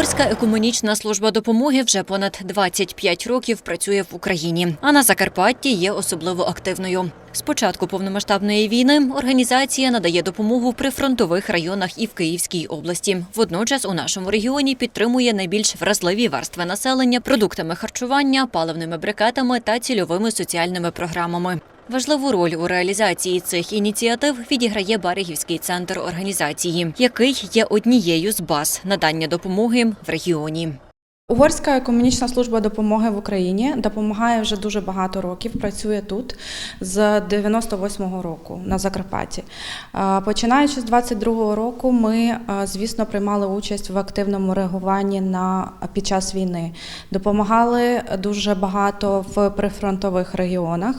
Угорська екуменічна служба допомоги вже понад 25 років працює в Україні, а на Закарпатті є особливо активною. З початку повномасштабної війни організація надає допомогу в прифронтових районах і в Київській області. Водночас у нашому регіоні підтримує найбільш вразливі верстви населення продуктами харчування, паливними брикетами та цільовими соціальними програмами. Важливу роль у реалізації цих ініціатив відіграє Берегівський центр організації, який є однією з баз надання допомоги в регіоні. Угорська економічна служба допомоги в Україні допомагає вже дуже багато років. Працює тут з 98-го року на Закарпатті. Починаючи з 22-го року, ми, звісно, приймали участь в активному реагуванні на під час війни. Допомагали дуже багато в прифронтових регіонах,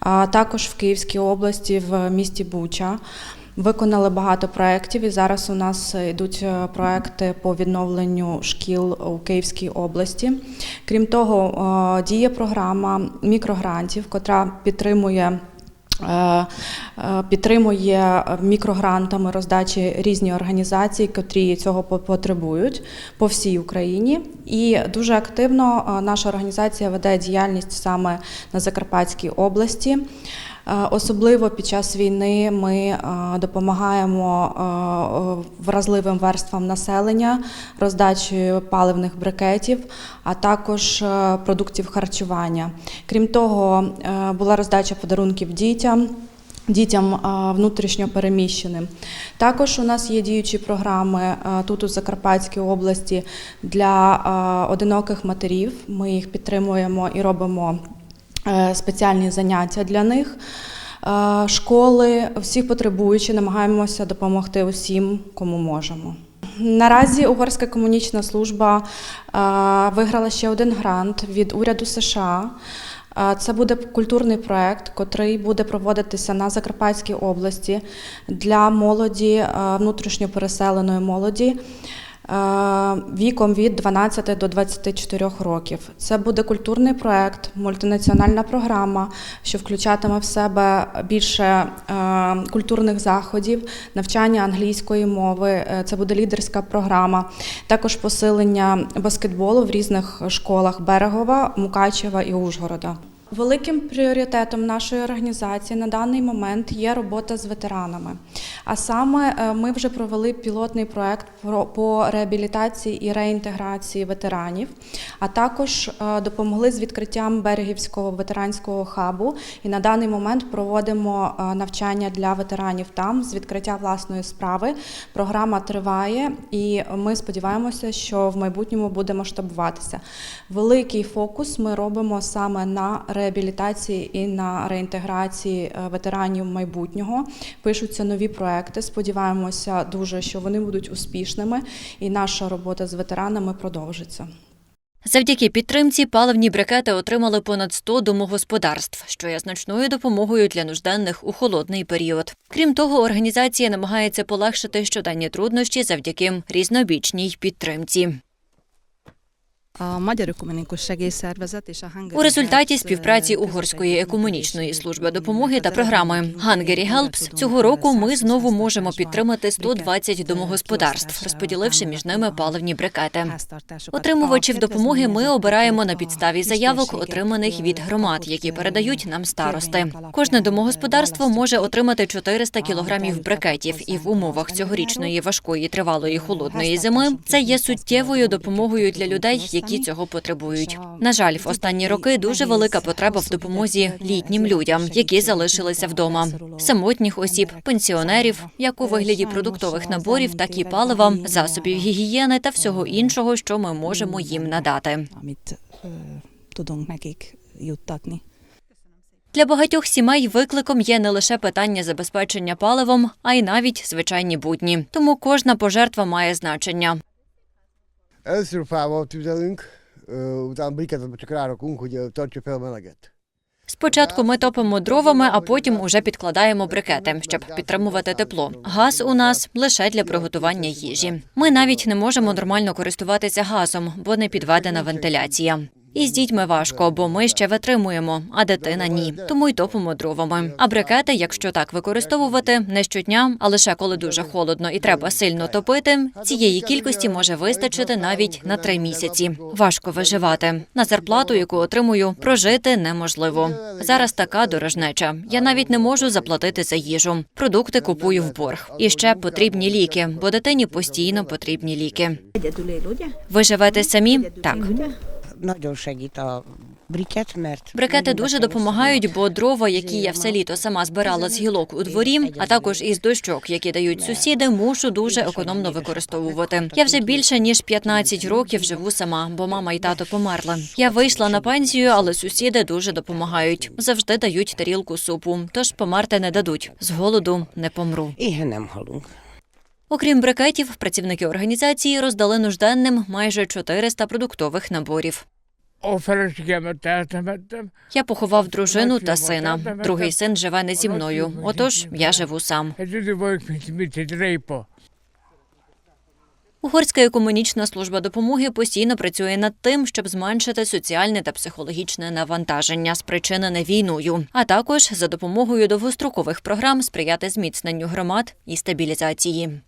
а також в Київській області, в місті Буча. Виконали багато проєктів, і зараз у нас йдуть е, проекти по відновленню шкіл у Київській області. Крім того, е, діє програма мікрогрантів, котра підтримує. е, е, Підтримує мікрогрантами роздачі різні організації, котрі цього по- потребують по всій Україні. І дуже активно е, наша організація веде діяльність саме на Закарпатській області. Е, Особливо під час війни ми е, допомагаємо е, вразливим верствам населення роздачею паливних брикетів, а також продуктів харчування. Крім того, була роздача подарунків дітям. Дітям внутрішньо переміщеним. Також у нас є діючі програми тут у Закарпатській області для одиноких матерів. Ми їх підтримуємо і робимо спеціальні заняття для них. Е, Школи, всіх потребуючі, намагаємося допомогти усім, кому можемо. Наразі Угорська комунічна служба е, виграла ще один грант від уряду США. Е, Це буде культурний проект, котрий буде проводитися на Закарпатській області для молоді, е, внутрішньо переселеної молоді е, віком від 12 до 24 років. Це буде культурний проект, мультинаціональна програма, що включатиме в себе більше е, культурних заходів, навчання англійської мови. Е, Це буде лідерська програма, також посилення баскетболу в різних школах Берегова, Мукачева і Ужгорода. Великим пріоритетом нашої організації на даний момент є робота з ветеранами. А саме е, ми вже провели пілотний проект про- по реабілітації і реінтеграції ветеранів, а також е, допомогли з відкриттям берегівського ветеранського хабу. І на даний момент проводимо е, навчання для ветеранів там з відкриття власної справи. Програма триває, і ми сподіваємося, що в майбутньому буде масштабуватися. Великий фокус ми робимо саме на реабілітації і на реінтеграції ветеранів майбутнього. Пишуться нові проекти. Сподіваємося дуже, що вони будуть успішними, і наша робота з ветеранами продовжиться. Завдяки підтримці паливні брикети отримали понад 100 домогосподарств, що є значною допомогою для нужденних у холодний період. Крім того, організація намагається полегшити щоденні труднощі завдяки різнобічній підтримці. У результаті співпраці Угорської екуменічної служби допомоги та програми Hungary Helps цього року ми знову можемо підтримати 120 briket, домогосподарств, розподіливши між ними паливні брикети. Отримувачів допомоги ми обираємо на підставі заявок, отриманих від е, громад, які е, передають нам старости. Кожне е, домогосподарство може отримати 400 кілограмів брикетів, і в умовах цьогорічної важкої тривалої холодної зими це є суттєвою допомогою для людей, будуть які цього потребують. На жаль, в останні роки дуже велика потреба в допомозі літнім людям, які залишилися вдома, самотніх осіб, пенсіонерів, як у вигляді продуктових наборів, так і палива, засобів гігієни та всього іншого, що ми можемо їм надати. Juttatni. Для багатьох сімей викликом є не лише питання забезпечення паливом, а й навіть звичайні будні. Тому кожна пожертва має значення. Először fával tüzelünk, utána briketet csak rárakunk, hogy tartja fel meleget. Спочатку ми топимо дровами, а потім уже підкладаємо брикети, щоб підтримувати тепло. Газ у нас лише для приготування їжі. Ми навіть не можемо нормально користуватися газом, бо не підведена вентиляція. І з дітьми важко, бо ми ще витримуємо, а дитина ні. Тому й топимо дровами. А брикети, якщо так використовувати, не щодня, а лише коли дуже холодно і треба сильно топити, цієї кількості може вистачити навіть на три місяці. Важко виживати. На зарплату, яку отримую, прожити неможливо. Зараз така дорожнеча. Я навіть не можу заплатити за їжу. Продукти купую в борг. І ще потрібні ліки, бо дитині постійно потрібні ліки. Ви живете самі? Так. Брикети дуже допомагають, бо дрова, які я все літо сама збирала з гілок у дворі, а також із дощок, які дають сусіди, мушу дуже економно використовувати. Я вже більше ніж 15 років живу сама, бо мама і тато померли. Я вийшла на пенсію, але сусіди дуже допомагають. Завжди дають тарілку супу, тож померти не дадуть. З голоду не помру. Éhen nem halunk. Окрім брикетів, працівники організації роздали нужденним майже 400 продуктових наборів. Я поховав дружину та сина. Другий син живе не зі мною. Отож, я живу сам. Угорська економічна служба допомоги постійно працює над тим, щоб зменшити соціальне та психологічне навантаження, спричинене війною, а також за допомогою довгострокових програм сприяти зміцненню громад і стабілізації.